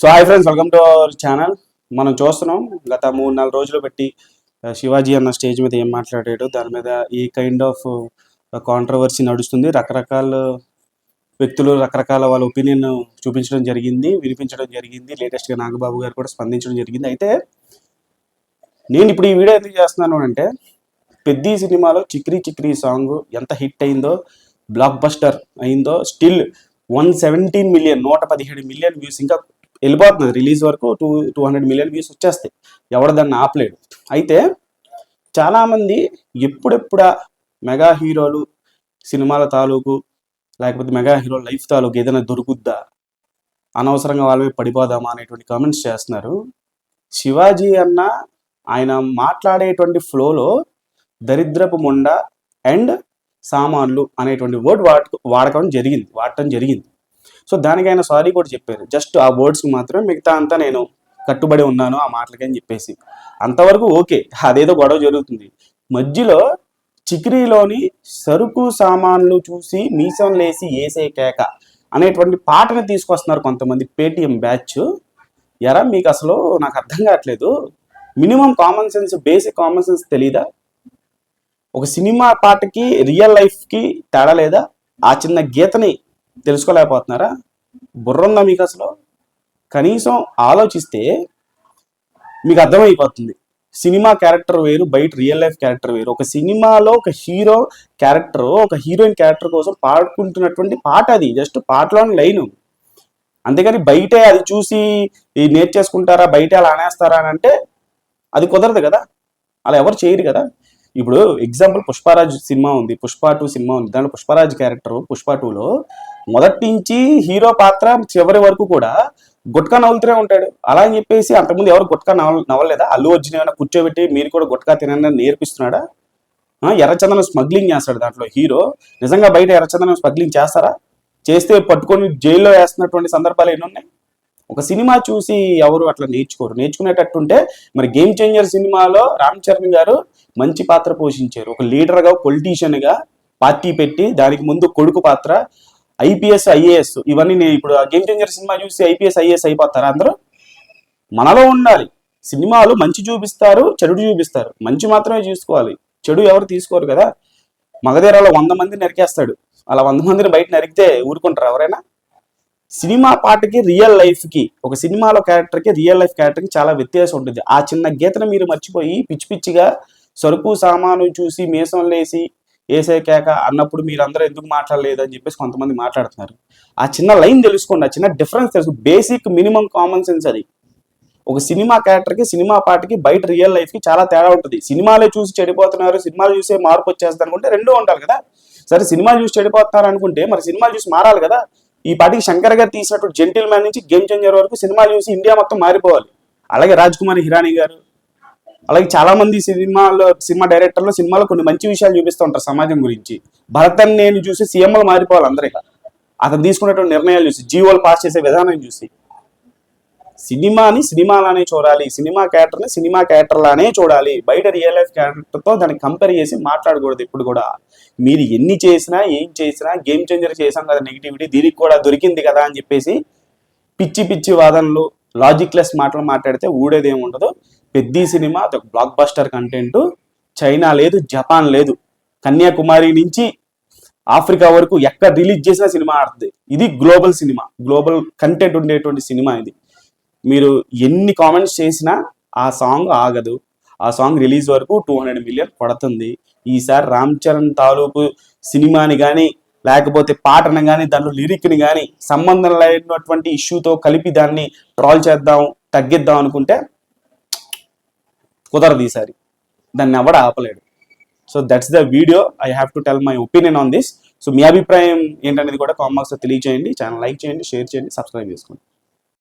So hi friends welcome to our channel మనం చూస్తున్నాం గత మూడు నాలుగు రోజులు పెట్టి శివాజీ అన్న స్టేజ్ మీద ఏం మాట్లాడాడు దాని మీద ఈ కైండ్ ఆఫ్ కాంట్రవర్సీ నడుస్తుంది. రకరకాల వ్యక్తులు రకరకాల వాళ్ళ ఒపీనియన్ చూపించడం జరిగింది వినిపించడం జరిగింది. లేటెస్ట్గా నాగబాబు గారు కూడా స్పందించడం జరిగింది. అయితే నేను ఇప్పుడు ఈ వీడియో ఎందుకు చేస్తున్నాను అంటే పెద్ద సినిమాలో చిక్రీ చిక్రీ సాంగ్ ఎంత హిట్ అయిందో బ్లాక్ బస్టర్ అయిందో స్టిల్ వన్ సెవెంటీన్ మిలియన్ నూట పదిహేడు మిలియన్ వ్యూస్ ఇంకా వెళ్ళిపోతున్నది. రిలీజ్ వరకు two two hundred million views వచ్చేస్తాయి. ఎవడు దాన్ని ఆపలేడు. అయితే చాలామంది ఎప్పుడెప్పుడా మెగా హీరోలు సినిమాల తాలూకు లేకపోతే మెగా హీరో లైఫ్ తాలూకు ఏదైనా దొరుకుద్దా? అనవసరంగా వాళ్ళ పడిపోదామా అనేటువంటి కామెంట్స్ చేస్తున్నారు. శివాజీ అన్న ఆయన మాట్లాడేటువంటి ఫ్లోలో దరిద్రపు ముండ అండ్ సామాన్లు అనేటువంటి వర్డ్ వాడ వాడకం జరిగింది వాడటం జరిగింది. సో దానికి ఆయన సారీ కూడా చెప్పారు. జస్ట్ ఆ వర్డ్స్కి మాత్రమే మిగతా అంతా నేను కట్టుబడి ఉన్నాను ఆ మాటలకి అని చెప్పేసి. అంతవరకు ఓకే అదేదో గొడవ జరుగుతుంది. మధ్యలో చిక్రీలోని సరుకు సామాన్లు చూసి మీసం లేసి ఏసే కేక అనేటువంటి పాటను తీసుకొస్తున్నారు కొంతమంది పేటిఎం బ్యాచ్. ఎరా మీకు అసలు నాకు అర్థం కావట్లేదు. Minimum common sense basic common sense తెలీదా? ఒక సినిమా పాటకి రియల్ లైఫ్కి తేడా లేదా? ఆ చిన్న గీతని తెలుసుకోలేకపోతున్నారా? బుర్ర ఉందా మీకు అసలు? కనీసం ఆలోచిస్తే మీకు అర్థమైపోతుంది. సినిమా క్యారెక్టర్ వేరు బయట రియల్ లైఫ్ క్యారెక్టర్ వేరు. ఒక సినిమాలో ఒక హీరో క్యారెక్టర్ ఒక హీరోయిన్ క్యారెక్టర్ కోసం పాడుకుంటున్నటువంటి పాట అది జస్ట్ పాటలోని లైన్. అంతేగాని బయటే అది చూసి నేర్చేసుకుంటారా బయట అలా అనేస్తారా అని అంటే అది కుదరదు కదా. అలా ఎవరు చేయరు కదా. ఇప్పుడు ఎగ్జాంపుల్ పుష్పరాజ్ సినిమా ఉంది పుష్ప టూ సినిమా ఉంది. దాంట్లో పుష్పరాజ్ క్యారెక్టర్ పుష్ప టూలో మొదటి నుంచి హీరో పాత్ర చివరి వరకు కూడా గుట్కా నవ్వులుతూనే ఉంటాడు. అలా అని చెప్పేసి అంతకుముందు ఎవరు గుట్కా నవ్వ నవ్వలేదా? అల్లు అర్జున్ ఏమైనా కూర్చోబెట్టి మీరు కూడా గుట్కా తినని నేర్పిస్తున్నాడా? ఆ, ఎర్రచందనం స్మగ్లింగ్ చేస్తాడు దాంట్లో హీరో. నిజంగా బయట ఎర్రచందనం స్మగ్లింగ్ చేస్తారా? చేస్తే పట్టుకొని జైల్లో వేస్తున్నటువంటి సందర్భాలు ఎన్ని ఉన్నాయి? ఒక సినిమా చూసి ఎవరు అట్లా నేర్చుకోరు. నేర్చుకునేటట్టుంటే మరి గేమ్ చేంజర్ సినిమాలో రామ్ చరణ్ గారు మంచి పాత్ర పోషించారు. ఒక లీడర్గా పొలిటీషియన్గా పార్టీ పెట్టి దానికి ముందు కొడుకు పాత్ర ఐపీఎస్ ఐఏఎస్ ఇవన్నీ నేను ఇప్పుడు గేమ్ చేంజర్ సినిమా చూసి ఐపీఎస్ ఐఏఎస్ అయిపోతారా అందరూ? మనలో ఉండాలి. సినిమాలు మంచి చూపిస్తారు చెడు చూపిస్తారు. మంచి మాత్రమే చూసుకోవాలి. చెడు ఎవరు తీసుకోరు కదా. మగధీరాలో వంద మంది నరికేస్తాడు. అలా వంద మందిని బయట నరికితే ఊరుకుంటారు ఎవరైనా? సినిమా పాటకి రియల్ లైఫ్కి ఒక సినిమాలో క్యారెక్టర్కి రియల్ లైఫ్ క్యారెక్టర్కి చాలా వ్యత్యాసం ఉంటుంది. ఆ చిన్న గీతను మీరు మర్చిపోయి పిచ్చి పిచ్చిగా సరుకు సామాను చూసి మీసం లేసి ఏసే కేక అన్నప్పుడు మీరందరూ ఎందుకు మాట్లాడలేదు అని చెప్పేసి కొంతమంది మాట్లాడుతున్నారు. ఆ చిన్న లైన్ తెలుసుకోండి ఆ చిన్న డిఫరెన్స్ తెలుసు బేసిక్ మినిమం కామన్ సెన్స్ అది. ఒక సినిమా క్యారెక్టర్కి సినిమా పాటకి బయట రియల్ లైఫ్కి చాలా తేడా ఉంటుంది. సినిమాలే చూసి చెడిపోతున్నారు సినిమాలు చూసే మార్పు వచ్చేస్తారు అనుకుంటే రెండూ ఉండాలి కదా. సరే సినిమాలు చూసి చెడిపోతున్నారు అనుకుంటే మరి సినిమాలు చూసి మారాలి కదా. ఈ పాటికి శంకర్ గారు తీసినటువంటి జెంటిల్ మ్యాన్ నుంచి గేమ్ చేంజర్ వరకు సినిమాలు చూసి ఇండియా మొత్తం మారిపోవాలి. అలాగే రాజ్ కుమార్ హిరానీ గారు అలాగే చాలా మంది సినిమాలో సినిమా డైరెక్టర్లు సినిమాలో కొన్ని మంచి విషయాలు చూపిస్తూ ఉంటారు సమాజం గురించి. భరతన్ నేను చూసి సీఎంలు మారిపోవాలి అందరికీ అతను తీసుకున్నటువంటి నిర్ణయాలు చూసి జీవోలు పాస్ చేసే విధానం చూసి. సినిమాని సినిమాలానే చూడాలి సినిమా క్యారెక్టర్ని సినిమా క్యారెక్టర్లానే చూడాలి. బయట రియల్ లైఫ్ క్యారెక్టర్తో దాన్ని కంపేర్ చేసి మాట్లాడకూడదు ఇప్పుడు కూడా. మీరు ఎన్ని చేసినా ఏం చేసినా గేమ్ చేంజర్ చేసాం కదా నెగిటివిటీ దీనికి కూడా దొరికింది కదా అని చెప్పేసి పిచ్చి పిచ్చి వాదనలు లాజిక్లెస్ మాటలు మాట్లాడితే ఊడేది ఏమి ఉండదు పెద్ద సినిమా అదొక బ్లాక్ బస్టర్ కంటెంట్ చైనా లేదు జపాన్ లేదు. కన్యాకుమారి నుంచి ఆఫ్రికా వరకు ఎక్కడ రిలీజ్ చేసినా సినిమా ఆడుతుంది. ఇది గ్లోబల్ సినిమా. గ్లోబల్ కంటెంట్ ఉండేటువంటి సినిమా ఇది. మీరు ఎన్ని కామెంట్స్ చేసినా ఆ సాంగ్ ఆగదు. ఆ సాంగ్ రిలీజ్ వరకు టూ హండ్రెడ్ మిలియన్ పడుతుంది. ఈసారి రామ్ చరణ్ తాలూకు సినిమాని కానీ లేకపోతే పాటను కానీ దానిలో లిరిక్ని కానీ సంబంధం లేనటువంటి ఇష్యూతో కలిపి దాన్ని ట్రాల్ చేద్దాం తగ్గిద్దాం అనుకుంటే కుదరదు ఈసారి. దాన్ని ఎవడ ఆపలేడు. So that's the video I have to tell my opinion on this so మీ అభిప్రాయం ఏంటనేది కూడా కామెంట్స్లో తెలియజేయండి ఛానల్ లైక్ చేయండి షేర్ చేయండి సబ్స్క్రైబ్ చేసుకోండి.